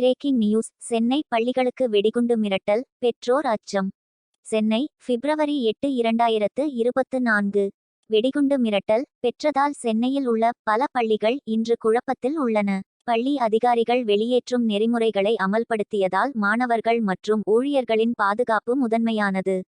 Breaking news. Chennai பள்ளிகளுக்கு வெடிகுண்டு மிரட்டல் பெற்றோர் அச்சம். சென்னை பிப்ரவரி எட்டு இரண்டாயிரத்து இருபத்து நான்கு. வெடிகுண்டு மிரட்டல் பெற்றதால் சென்னையில் உள்ள பல பள்ளிகள் இன்று குழப்பத்தில் உள்ளன. பள்ளி அதிகாரிகள் வெளியேற்றும் நெறிமுறைகளை அமல்படுத்தியதால் மாணவர்கள் மற்றும் ஊழியர்களின் பாதுகாப்பு முதன்மையானது.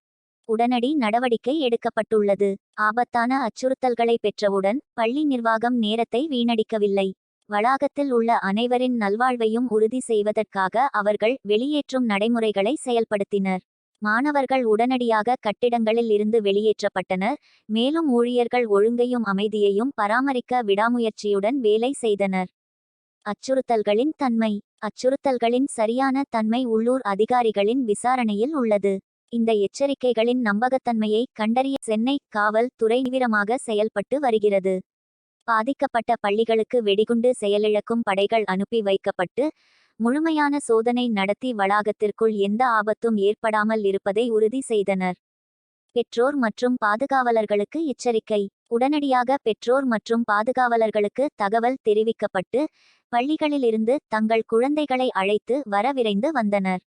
உடனடி நடவடிக்கை எடுக்கப்பட்டுள்ளது. ஆபத்தான அச்சுறுத்தல்களை பெற்றவுடன் பள்ளி நிர்வாகம் நேரத்தை வீணடிக்கவில்லை. வளாகத்தில் உள்ள அனைவரின் நல்வாழ்வையும் உறுதி செய்வதற்காக அவர்கள் வெளியேற்றும் நடைமுறைகளை செயல்படுத்தினர். மாணவர்கள் உடனடியாக கட்டிடங்களில் இருந்து வெளியேற்றப்பட்டனர். மேலும் ஊழியர்கள் ஒழுங்கையும் அமைதியையும் பராமரிக்க விடாமுயற்சியுடன் வேலை செய்தனர். அச்சுறுத்தல்களின் தன்மை. அச்சுறுத்தல்களின் சரியான தன்மை உள்ளூர் அதிகாரிகளின் விசாரணையில் உள்ளது. இந்த எச்சரிக்கைகளின் நம்பகத்தன்மையை கண்டறிய சென்னை காவல் துறை தீவிரமாக செயல்பட்டு வருகிறது. பாதிக்கப்பட்ட பள்ளிகளுக்கு வெடிகுண்டு செயலிழக்கும் படைகள் அனுப்பி வைக்கப்பட்டு முழுமையான சோதனை நடத்தி வளாகத்திற்குள் எந்த ஆபத்தும் ஏற்படாமல் இருப்பதை உறுதி செய்தனர். பெற்றோர் மற்றும் பாதுகாவலர்களுக்கு எச்சரிக்கை. உடனடியாக பெற்றோர் மற்றும் பாதுகாவலர்களுக்கு தகவல் தெரிவிக்கப்பட்டு பள்ளிகளிலிருந்து தங்கள் குழந்தைகளை அழைத்து வர விரைந்து வந்தனர்.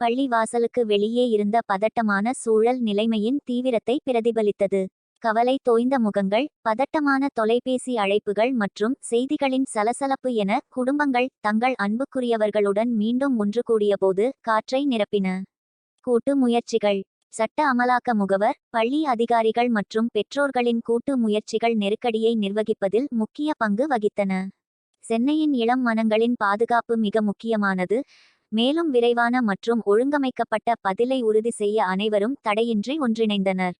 பள்ளி வாசலுக்கு வெளியே இருந்த பதட்டமான சூழல் நிலைமையின் தீவிரத்தை பிரதிபலித்தது. கவலை தோய்ந்த முகங்கள் பதட்டமான தொலைபேசி அழைப்புகள் மற்றும் செய்திகளின் சலசலப்பு என குடும்பங்கள் தங்கள் அன்புக்குரியவர்களுடன் மீண்டும் ஒன்று கூடியபோது காற்றை நிரப்பின. கூட்டு முயற்சிகள். சட்ட அமலாக்க முகவர் பள்ளி அதிகாரிகள் மற்றும் பெற்றோர்களின் கூட்டு முயற்சிகள் நெருக்கடியை நிர்வகிப்பதில் முக்கிய பங்கு வகித்தன. சென்னையின் இளம் மனங்களின் பாதுகாப்பு மிக முக்கியமானது. மேலும் விரைவான மற்றும் ஒழுங்கமைக்கப்பட்ட பதிலை உறுதி செய்ய அனைவரும் தடையின்றி ஒன்றிணைந்தனர்.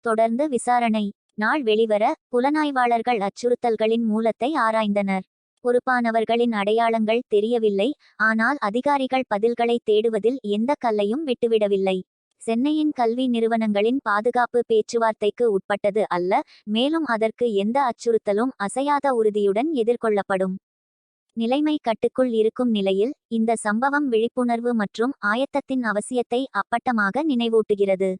தொடர்ந்து விசாரணை. நாள் வெளிவர புலனாய்வாளர்கள் அச்சுறுத்தல்களின் மூலத்தை ஆராய்ந்தனர். பொறுப்பானவர்களின் அடையாளங்கள் தெரியவில்லை. ஆனால் அதிகாரிகள் பதில்களை தேடுவதில் எந்த கல்லையும் விட்டுவிடவில்லை. சென்னையின் கல்வி நிறுவனங்களின் பாதுகாப்பு பேச்சுவார்த்தைக்கு உட்பட்டது அல்ல. மேலும் அதற்கு எந்த அச்சுறுத்தலும் அசையாத உறுதியுடன் எதிர்கொள்ளப்படும். நிலைமை கட்டுக்குள் இருக்கும் நிலையில் இந்த சம்பவம் விழிப்புணர்வு மற்றும் ஆயத்தத்தின் அவசியத்தை அப்பட்டமாக நினைவூட்டுகிறது.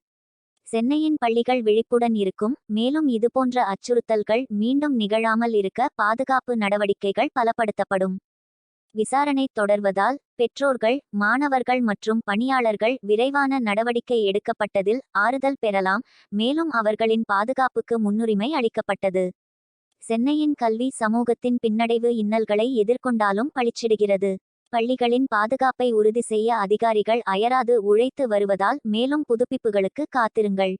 சென்னையின் பள்ளிகள் விழிப்புடன் இருக்கும். மேலும் இதுபோன்ற அச்சுறுத்தல்கள் மீண்டும் நிகழாமல் இருக்க பாதுகாப்பு நடவடிக்கைகள் பலப்படுத்தப்படும். விசாரணை தொடர்வதால் பெற்றோர்கள் மாணவர்கள் மற்றும் பணியாளர்கள் விரைவான நடவடிக்கை எடுக்கப்பட்டதில் ஆறுதல் பெறலாம். மேலும் அவர்களின் பாதுகாப்புக்கு முன்னுரிமை அளிக்கப்பட்டது. சென்னையின் கல்வி சமூகத்தின் பின்னடைவு இன்னல்களை எதிர்கொண்டாலும் பளிச்சிடுகிறது பள்ளிகளின் பாதுகாப்பை உறுதி செய்ய அதிகாரிகள் அயராது உழைத்து வருவதால் மேலும் புதுப்பிப்புகளுக்கு காத்திருங்கள்.